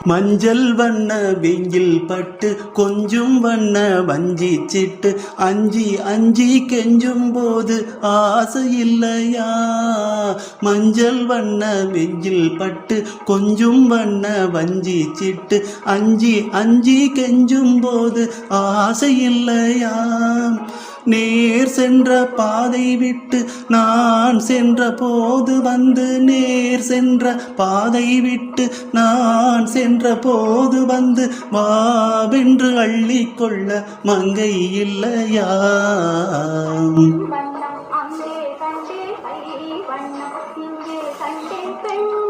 மஞ்சள் வண்ண வெயில் பட்டு கொஞ்சம் வண்ண வஞ்சி சிட்டு அஞ்சி அஞ்சி கெஞ்சும் போது ஆசை இல்லையா மஞ்சள் வண்ண வெயில் பட்டு கொஞ்சம் வண்ண வஞ்சி சிட்டு அஞ்சி அஞ்சி கெஞ்சும் போது ஆசை இல்லையா நேர் சென்ற பாதை விட்டு நான் சென்ற போது வந்து நேர் சென்ற பாதை விட்டு நான் சென்ற போது வந்து வாவென்று அள்ளிக்கொள்ள மங்கை இல்லையா வண்ணம் அங்கே கை வண்ணம் இங்கே பெண்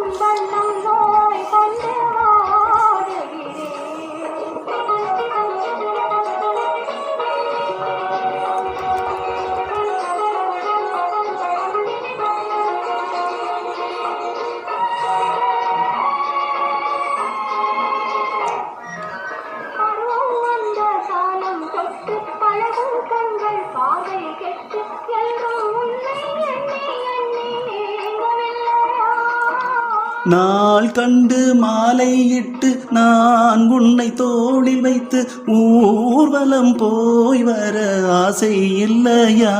நாள் கண்டு மாலையிட்டு நான் உன்னை தோளில் வைத்து ஊர்வலம் போய் வர ஆசை இல்லையா?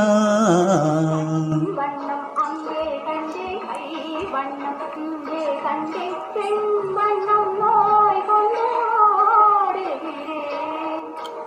வண்ணம் அங்கே கண்டே கை வண்ணம் இங்கே கண்டே பெண்